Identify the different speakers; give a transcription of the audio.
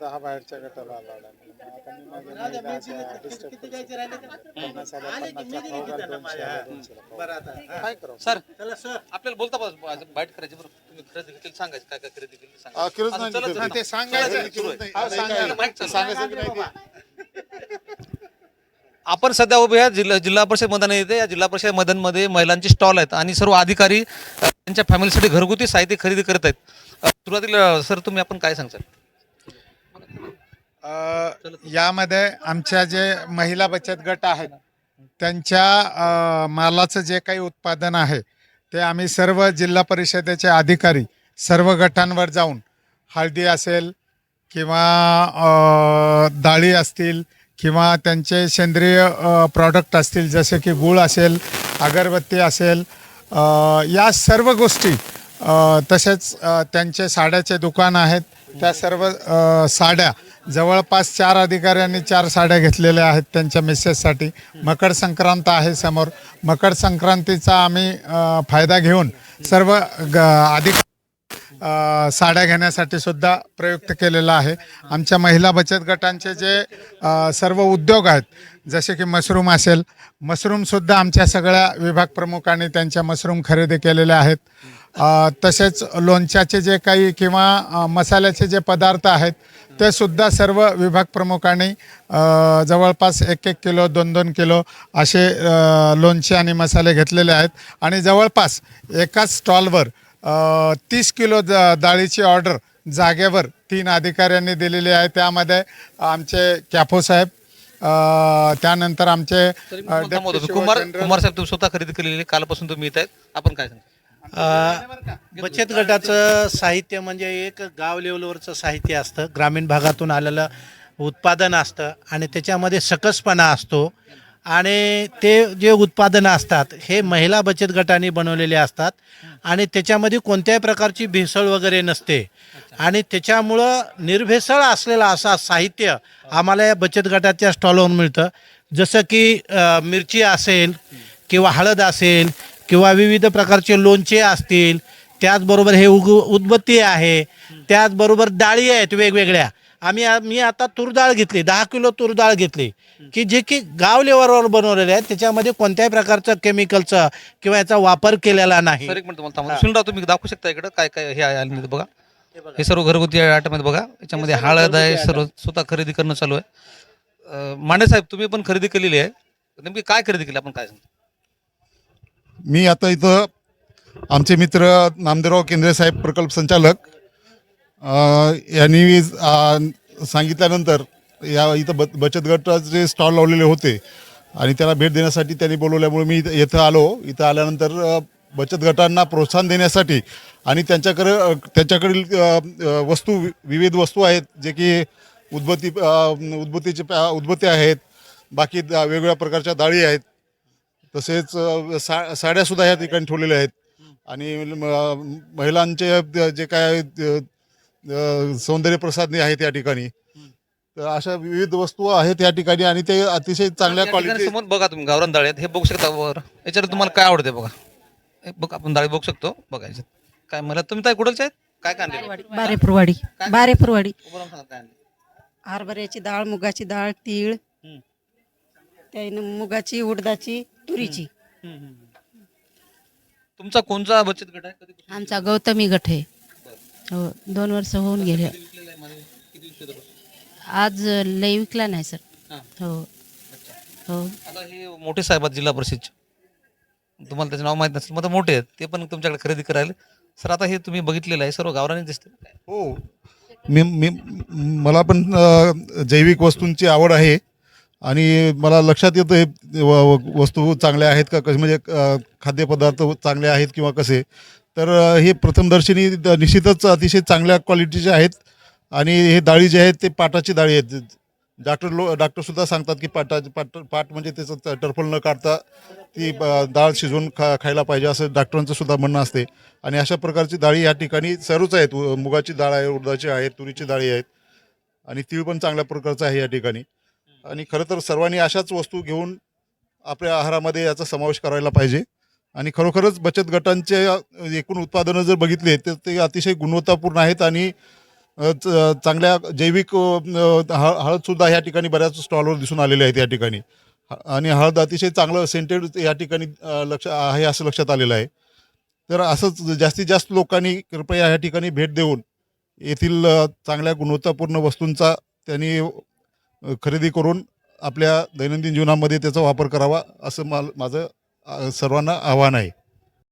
Speaker 1: दहा बाहेरच्या गटाला आला आता मी माझ्या महिलाच्या disturb करू शकतो. पन्नास आल्या, पन्नासला खाऊ घाल, दोनशे आल्या, दोनशेला खाऊ घाल. काय करावं
Speaker 2: सर आपल्याला बोलता पाहिजे बाईट करायची बरं तुम्ही खरेदी केली सांगायचं काय काय खरेदी केली सांगा
Speaker 3: खरंच
Speaker 2: आता
Speaker 3: नाही
Speaker 2: चला,
Speaker 3: खरेदी.
Speaker 2: चला.
Speaker 1: ते सांगायचं. हा, सांगायचं.
Speaker 2: माईक चालू.
Speaker 3: सांगायचं की नाही ते?
Speaker 2: आपण सध्या उभे आहे जिल्हा जिल्हा परिषद मैदान येते या जिल्हा परिषद मैदानमध्ये महिलांचे स्टॉल आहेत आणि सर्व अधिकारी अ, त्यांच्या फॅमिलीसाठी घरगुती साहित्य खरेदी करत आहेत अ, सुरुवातीला सर तुम्ही आपण काय
Speaker 1: अ, यामध्ये आमच्या जे महिला बचत गट आहेत त्यांच्या मालाचं जे काही उत्पादन आहे ते आम्ही सर्व जिल्हा परिषदेचे अधिकारी सर्व गटांवर जाऊन हळदी असेल किंवा डाळी असतील किंवा त्यांचे सेंद्रिय प्रॉडक्ट असतील जसे की गूळ असेल अगरबत्ती असेल या सर्व गोष्टी तसेच त्यांचे साड्याचे दुकान आहेत त्या सर्व साड्या जवळपास चार अधिकाऱ्यांनी चार साड्या घेतलेल्या आहेत त्यांच्या मिसेससाठी मकर संक्रांत आहे समोर. मकर संक्रांतीचा आम्ही फायदा घेऊन सर्व ग अधिक साड्या घेण्यासाठी सुद्धा प्रयुक्त केलेला आहे. आमच्या महिला बचत गटांचे जे सर्व उद्योग आहेत जसे की मशरूम असेल मशरूमसुद्धा आमच्या सगळ्या विभाग प्रमुखांनी त्यांच्या मशरूम खरेदी केलेल्या आहेत. तसेच लोणच्याचे जे काही किंवा मसाल्याचे जे पदार्थ आहेत ते सुद्धा सर्व विभाग प्रमुखांनी जवळपास एक एक किलो दोन दोन किलो असे लोणचे आणि मसाले घेतलेले आहेत. आणि जवळपास एकाच स्टॉलवर तीस किलो द- डाळीची ऑर्डर जागेवर तीन अधिकाऱ्यांनी दिलेली आहे. त्यामध्ये आमचे कॅफो साहेब त्यानंतर आमचे
Speaker 2: कुमार कुमार साहेब तुम्ही स्वतः खरेदी केलेली कालपासून तुम्ही येत आहेत. आपण काय सांगता
Speaker 4: बचत गटाचं साहित्य म्हणजे एक गाव लेवलवरचं साहित्य असतं. ग्रामीण भागातून आलेलं उत्पादन असतं आणि त्याच्यामध्ये सकसपणा असतो. आणि ते जे उत्पादनं असतात हे महिला बचत गटाने बनवलेले असतात. आणि त्याच्यामध्ये कोणत्याही प्रकारची भेसळ वगैरे नसते. आणि त्याच्यामुळं निर्भेसळ असलेलं असा साहित्य आम्हाला या बचत गटाच्या स्टॉलवर मिळतं. जसं की मिरची असेल किंवा हळद असेल किंवा विविध प्रकारचे लोणचे असतील त्याचबरोबर हे उग उदबत्ती आहे त्याचबरोबर डाळी आहेत वेगवेगळ्या. आम्ही आ- मी आता तूर डाळ घेतली दहा किलो तूर डाळ घेतली. की जे की गाव लेवलवर बनवलेले आहेत त्याच्यामध्ये कोणत्याही प्रकारचं केमिकलचं किंवा याचा वापर केलेला नाही.
Speaker 2: सर एक मिनिट तुम्हाला थांबा. सुनीलराव तुम्ही दाखवू शकता इकडं? काय काय हे आहे आलेलं बघा. हे सर्व घरगुती आयटम बघा. याच्यामध्ये हळद आहे सर्व स्वतः खरेदी करणं चालू आहे. अं, मांडे साहेब तुम्ही पण खरेदी केलेली आहे. नेमकी काय खरेदी केली? आपण काय सांगता
Speaker 3: मी आता इथं आमचे मित्र नामदेवराव केंद्रे साहेब प्रकल्प संचालक यांनी सांगितल्यानंतर या इथं ब बचत गटाचे स्टॉल लावलेले होते आणि त्याला भेट देण्यासाठी त्यांनी बोलवल्यामुळे मी इथं- इथं आलो. इथं आल्यानंतर बचत गटांना प्रोत्साहन देण्यासाठी आणि त्यांच्याकडे त्यांच्याकडील वस्तू वि- विविध वस्तू आहेत जे की उदबत्ती अ, उदबत्तीचे उदबत्ती आहेत बाकी वेगवेगळ्या प्रकारच्या डाळी आहेत तसेच सा साड्यासुद्धा या ठिकाणी ठेवलेल्या आहेत. आणि महिलांचे जे काय सौंदर्य प्रसाधने आहेत या ठिकाणी. तर अशा विविध वस्तू आहेत या ठिकाणी आणि ते अतिशय चांगल्या क्वालिटी
Speaker 2: समोर बघा तुम्ही गावरान डाळे आहेत. हे बघू शकता वर. याच्यात तुम्हाला काय आवडते बघा? हे बघ आपण डाळी बघू शकतो. बघा याच्यात. काय मला तुम्ही काय कुठलचे आहेत? काय काय आणले
Speaker 5: बारेपुरवाडी बारेपुरवाडी हरभऱ्याची डाळ मुगाची डाळ तीळ. त्यानं मुगाची उडदाची तुरीची.
Speaker 2: तुमचा कोणचा बचत गट आहे? कधी
Speaker 5: आमचा गौतमी गट आहे. हो दोन वर्ष होऊन गेले.
Speaker 2: विकलेला आहे? किती?
Speaker 5: आज लई विकला नाही सर.
Speaker 2: हा.
Speaker 5: हो. हो.
Speaker 2: आता हे मोठे साहेब आहेत जिल्हा परिषदचे. तुम्हाला त्याचं नाव माहीत नसेल मग मोठे आहेत ते पण तुमच्याकडे खरेदी करायला. सर आता हे तुम्ही बघितलेलं आहे सर्व गावराने दिसते
Speaker 3: हो. मी मी मला पण अ, जैविक वस्तूंची आवड आहे. आणि मला लक्षात येतं हे व- व- वस्तू चांगल्या आहेत का कसे? म्हणजे खाद्यपदार्थ चांगले आहेत किंवा कसे? तर हे प्रथमदर्शनी द- निश्चितच अतिशय चांगल्या क्वालिटीचे आहेत. आणि हे डाळी जे आहेत ते पाटाची डाळी आहेत. डॉक्टर लो डॉक्टरसुद्धा सांगतात की पाटा पाट पाट म्हणजे त्याचं टरफल न काढता ती डाळ शिजवून खा खायला पाहिजे असं डॉक्टरांचं सुद्धा म्हणणं असते. आणि अशा प्रकारची डाळी या ठिकाणी सर्वच आहेत. मुगाची डाळ आहे उडदाची आहे तुरीची डाळी आहेत. आणि तीळ पण चांगल्या प्रकारचं आहे या ठिकाणी. आणि खरं तर सर्वांनी अशाच वस्तू घेऊन आपल्या आहारामध्ये याचा समावेश करायला पाहिजे. आणि खरोखरच बचत गटांचे एकूण उत्पादनं जर बघितले तर ते अतिशय गुणवत्तापूर्ण आहेत आणि च- चांगल्या जैविक हळदसुद्धा ह्या ठिकाणी बऱ्याच स्टॉलवर दिसून आलेले आहेत या ठिकाणी. ह- आणि हळद अतिशय चांगलं सेंटेड या ठिकाणी लक्ष आहे असं लक्षात आलेलं आहे. तर असंच जास्तीत जास्त लोकांनी कृपया ह्या ठिकाणी भेट देऊन येथील चांगल्या गुणवत्तापूर्ण वस्तूंचा त्यांनी खरेदी करून आपल्या दैनंदिन जीवनामध्ये त्याचा वापर करावा असं माल माझं सर्वांना आव्हान आहे.